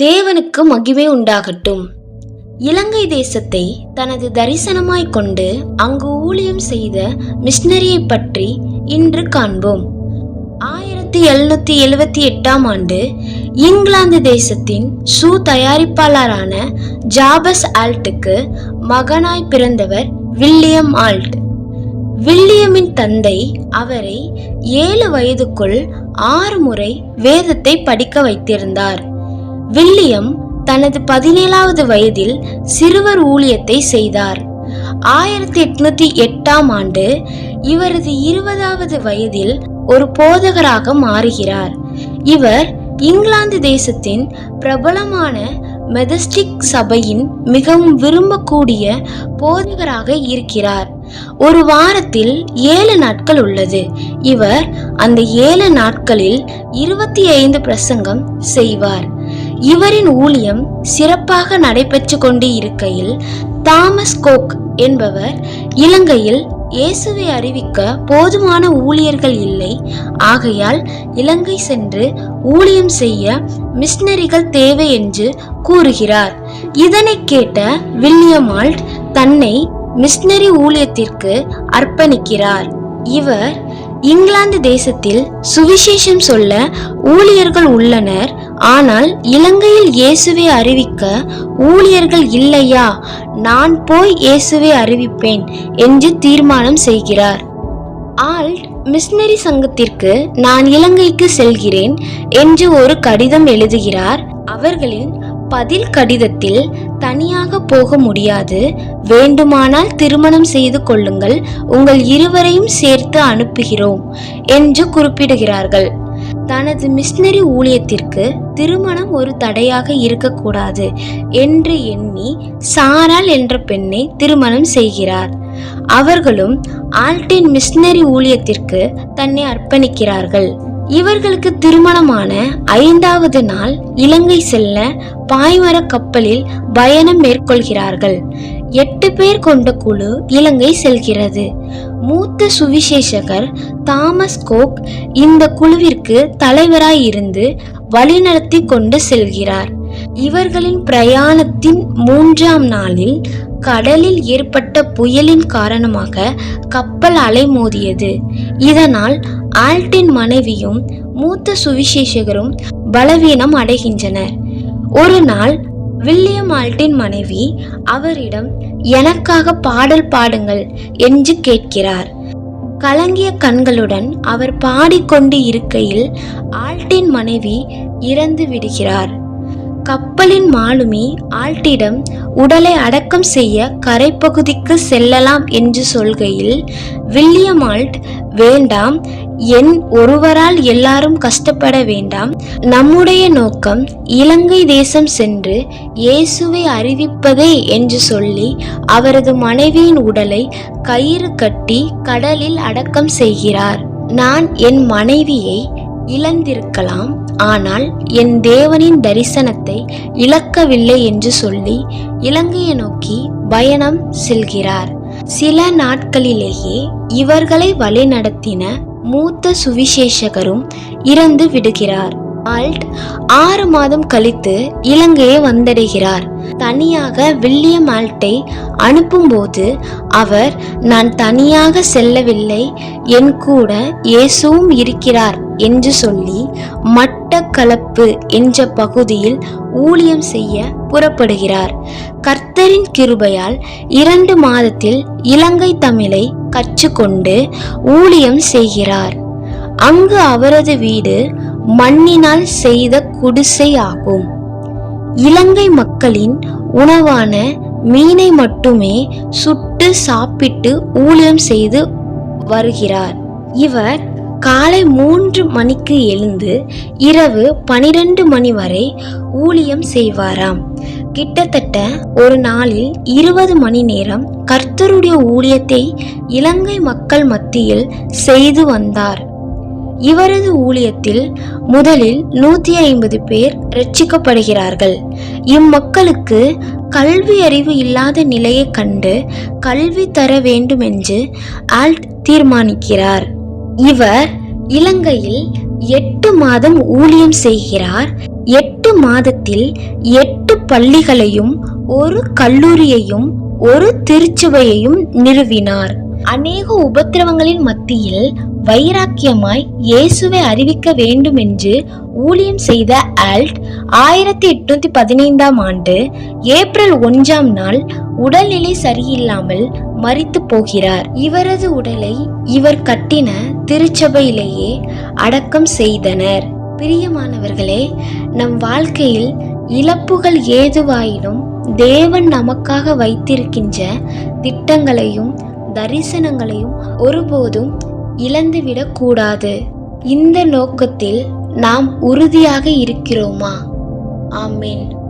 தேவனுக்கு மகிமை உண்டாகட்டும். இலங்கை தேசத்தை தனது தரிசனமாய் கொண்டு அங்கு ஊழியம் செய்த மிஷினரியை பற்றி இன்று காண்போம். ஆயிரத்தி எழுநூத்தி எழுவத்தி எட்டாம் ஆண்டு இங்கிலாந்து தேசத்தின் ஷூ தயாரிப்பாளரான ஜாபஸ் ஆல்ட்டுக்கு மகனாய் பிறந்தவர் வில்லியம் ஆல்ட். வில்லியமின் தந்தை அவரை ஏழு வயதுக்குள் ஆறு முறை வேதத்தை படிக்க வைத்திருந்தார். வில்லியம் தனது பதினேழாவது வயதில் சிறுவர் ஊழியத்தை செய்தார். ஆயிரத்தி எட்நூத்தி எட்டாம் ஆண்டு இவரது இருபதாவது வயதில் ஒரு போதகராக மாறுகிறார். இவர் இங்கிலாந்து தேசத்தின் பிரபலமான மெதஸ்டிக் சபையின் மிகவும் விரும்பக்கூடிய போதகராக இருக்கிறார். ஒரு வாரத்தில் ஏழு நாட்கள் உள்ளது. இவர் அந்த ஏழு நாட்களில் இருபத்தி ஐந்து பிரசங்கம் செய்வார். இவரின் ஊழியம் சிறப்பாக நடைபெற்று கொண்டு இருக்கையில் தாமஸ் கோக் என்பவர் இலங்கையில் இயேசுவை அறிவிக்க போதுமான ஊழியர்கள் இல்லை. ஆகையால் இலங்கை சென்று ஊழியம் செய்ய மிஷினரிகள் தேவை என்று கூறுகிறார். இதனை கேட்ட வில்லியம் ஆல்ட் தன்னை மிஷினரி ஊழியத்திற்கு அர்ப்பணிக்கிறார். இவர் இங்கிலாந்து தேசத்தில் சுவிசேஷம் சொல்ல ஊழியர்கள் உள்ளனர். ஆனால் இலங்கையில் இயேசுவை அறிவிக்க ஊழியர்கள் இல்லையா? நான் போய் இயேசுவை அறிவிப்பேன் என்று தீர்மானம் செய்கிறார். ஆல்ட் மிஷினரி சங்கத்திற்கு நான் இலங்கைக்கு செல்கிறேன் என்று ஒரு கடிதம் எழுதுகிறார். அவர்களின் பதில் கடிதத்தில் தனியாக போக முடியாது. வேண்டுமானால் திருமணம் செய்து கொள்ளுங்கள். உங்கள் இருவரையும் சேர்த்து அனுப்புகிறோம் என்று குறிப்பிடுகிறார்கள். தனது மிஷினரி ஊழியத்திற்கு திருமணம் ஒரு தடையாக இருக்கக்கூடாது என்று எண்ணி சாரால் என்ற பெண்ணை திருமணம் செய்கிறார். அவர்களும் ஆல்டின் மிஷினரி ஊழியத்திற்கு தன்னை அர்ப்பணிக்கிறார்கள். இவர்களுக்கு திருமணமான ஐந்தாவது நாள் இலங்கை செல்ல பாய்மர கப்பலில் பயணம் மேற்கொள்கிறார்கள். எட்டு பேர் கொண்ட குழு இலங்கை செல்கிறது. மூத்த சுவிசேஷகர் தாமஸ் கோக் இந்த குழுவிற்கு தலைவராயிருந்து வழிநடத்தி கொண்டு செல்கிறார். இவர்களின் பிரயாணத்தின் மூன்றாம் நாளில் கடலில் ஏற்பட்ட புயலின் காரணமாக கப்பல் அலைமோதியது. இதனால் ஆல்டின் மனைவியும் மூத்த சுவிசேஷகரும் பலவீனம் அடைகின்றனர். ஒரு நாள் வில்லியம் ஆல்டின் மனைவி அவரிடம் எனக்காக பாடல் பாடுங்கள் என்று கேட்கிறார். கலங்கிய கண்களுடன் அவர் பாடிக்கொண்டு இருக்கையில் ஆல்டின் மனைவி இறந்து விடுகிறார். கப்பலின் மாலுமி ஆல்ட்டிடம் உடலை அடக்கம் செய்ய கரைப்பகுதிக்கு செல்லலாம் என்று சொல்கையில் வில்லியம் ஆல்ட் வேண்டாம். என் ஒருவரால் எல்லாரும் கஷ்டப்பட வேண்டாம். நம்முடைய நோக்கம் இலங்கை தேசம் சென்று இயேசுவை அறிவிப்பதே என்று சொல்லி அவரது மனைவியின் உடலை கயிறு கட்டி கடலில் அடக்கம் செய்கிறார். நான் என் மனைவியை இழந்திருக்கலாம். ஆனால் என் தேவனின் தரிசனத்தை இழக்கவில்லை என்று சொல்லி இலங்கையை நோக்கி பயணம் செல்கிறார். சில நாட்களிலேயே இவர்களை வழிநடத்தின மூத்த சுவிசேஷகரும் இறந்து விடுகிறார். ஆல்ட் ஆறு மாதம் கழித்து இலங்கையை வந்தடைகிறார். தனியாக வில்லியம் ஆல்ட்டை அனுப்பும்போது அவர் நான் தனியாக செல்லவில்லை. என் கூட இயேசுவும் இருக்கிறார். என்று சொல்லி மட்டக்களப்பு என்ற பகுதியில் ஊழியம் செய்ய புறப்படுகிறார். கர்த்தரின் கிருபையால் இரண்டு மாதத்தில் இலங்கை தமிழை கற்றுக்கொண்டு ஊழியம் செய்கிறார். அங்கு அவரது வீடு மண்ணினால் செய்த குடிசை ஆகும். இலங்கை மக்களின் உணவான மீனை மட்டுமே சுட்டு சாப்பிட்டு ஊழியம் செய்து வருகிறார். இவர் காலை மூன்று மணிக்கு எழுந்து இரவு பனிரெண்டு மணி வரை ஊழியம் செய்வாராம். கிட்டத்தட்ட ஒரு நாளில் இருபது மணி நேரம் கர்த்தருடைய ஊழியத்தை இலங்கை மக்கள் மத்தியில் செய்து வந்தார். இவரது ஊழியத்தில் முதலில் நூத்தி ஐம்பது பேர் ரட்சிக்கப்படுகிறார்கள் இம்மக்களுக்கு கல்வி அறிவு இல்லாத நிலையை கண்டு கல்வி தர வேண்டும் என்று ஆல்ட் தீர்மானிக்கிறார். இவர் இலங்கையில் எட்டு மாதம் ஊழியம் செய்கிறார். எட்டு மாதத்தில் எட்டு பள்ளிகளையும் ஒரு கல்லூரியையும் ஒரு திருச்சுவையையும் நிறுவினார். அநேக உபத்திரவங்களின் மத்தியில் வைராக்கியமாய் இயேசுவை அறிவிக்க வேண்டும் என்று ஊழியம் செய்த ஆல்ட் ஆயிரத்தி எட்நூத்தி பதினைந்தாம் ஆண்டு ஏப்ரல் ஒன்றாம் நாள் உடல்நிலை சரியில்லாமல் மறித்து போகிறார். இவரது உடலை இவர் கட்டின திருச்சபையிலேயே அடக்கம் செய்தனர். பிரியமானவர்களே நம் வாழ்க்கையில் இழப்புகள் ஏதுவாயினும் தேவன் நமக்காக வைத்திருக்கின்ற திட்டங்களையும் தரிசனங்களையும் ஒருபோதும் இழந்துவிடக்கூடாது இந்த நோக்கத்தில் நாம் உறுதியாக இருக்கிறோமா? ஆமீன்.